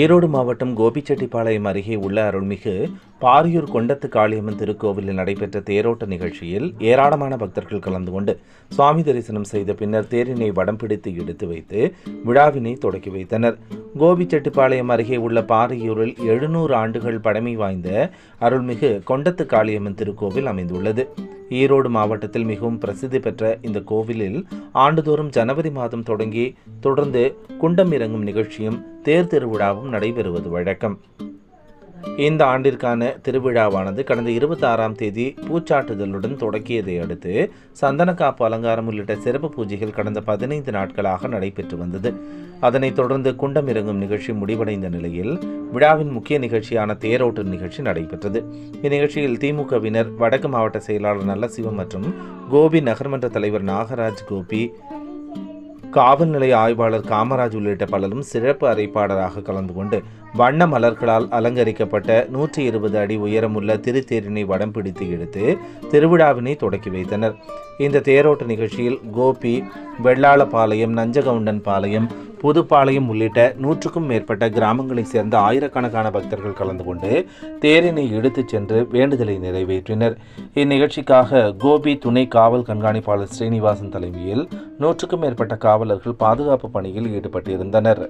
ஈரோடு மாவட்டம் கோபிச்செட்டிப்பாளையம் அருகே உள்ள அருள்மிகு பாரியூர் கொண்டத்து காளியம்மன் திருக்கோவிலில் நடைபெற்ற தேரோட்ட நிகழ்ச்சியில் ஏராளமான பக்தர்கள் கலந்து கொண்டு சுவாமி தரிசனம் செய்த பின்னர் தேரினை வடம் பிடித்து எடுத்து வைத்து விழாவினை தொடக்கி வைத்தனர். கோபிச்செட்டிப்பாளையம் அருகே உள்ள பாரியூரில் எழுநூறு ஆண்டுகள் பழமை வாய்ந்த அருள்மிகு கொண்டத்து காளியம்மன் திருக்கோவில் அமைந்துள்ளது. ஈரோடு மாவட்டத்தில் மிகவும் பிரசித்தி பெற்ற இந்த கோவிலில் ஆண்டுதோறும் ஜனவரி மாதம் தொடங்கி தொடர்ந்து குண்டம் இறங்கும் நிகழ்ச்சியும் தேர் திருவிழாவும் நடைபெறுவது வழக்கம். இந்த ஆண்டிற்கான திருவிழாவானது கடந்த இருபத்தி ஆறாம் தேதி பூச்சாட்டுதலுடன் தொடக்கியதை அடுத்து சந்தனக்காப்பு அலங்காரம் உள்ளிட்ட சிறப்பு பூஜைகள் கடந்த பதினைந்து நாட்களாக நடைபெற்று வந்தது. அதனைத் தொடர்ந்து குண்டம் இறங்கும் நிகழ்ச்சி முடிவடைந்த நிலையில் விழாவின் முக்கிய நிகழ்ச்சியான தேரோட்ட நிகழ்ச்சி நடைபெற்றது. இந்நிகழ்ச்சியில் திமுகவினர் வடக்கு மாவட்ட செயலாளர் நல்லசிவம் மற்றும் கோபி நகர்மன்ற தலைவர் நாகராஜ் கோபி காவல் நிலைய ஆய்வாளர் காமராஜ் உள்ளிட்ட பலரும் சிறப்பு அறைப்பாளராக கலந்து கொண்டு வண்ண மலர்களால் அலங்கரிக்கப்பட்ட நூற்றி இருபது அடி உயரமுள்ள திருத்தேரினை வடம் பிடித்து எடுத்து திருவிழாவினை தொடக்கி வைத்தனர். இந்த தேரோட்ட நிகழ்ச்சியில் கோபி வெள்ளாளபாளையம் நஞ்சகவுண்டன் பாளையம் புதுப்பாளையம் உள்ளிட்ட நூற்றுக்கும் மேற்பட்ட கிராமங்களைச் சேர்ந்த ஆயிரக்கணக்கான பக்தர்கள் கலந்து கொண்டு தேரினை எடுத்துச் சென்று வேண்டுதலை நிறைவேற்றினர். இந்நிகழ்ச்சிக்காக கோபி துணை காவல் கண்காணிப்பாளர் ஸ்ரீனிவாசன் தலைமையில் நூற்றுக்கும் மேற்பட்ட காவலர்கள் பாதுகாப்பு பணியில் ஈடுபட்டிருந்தனர்.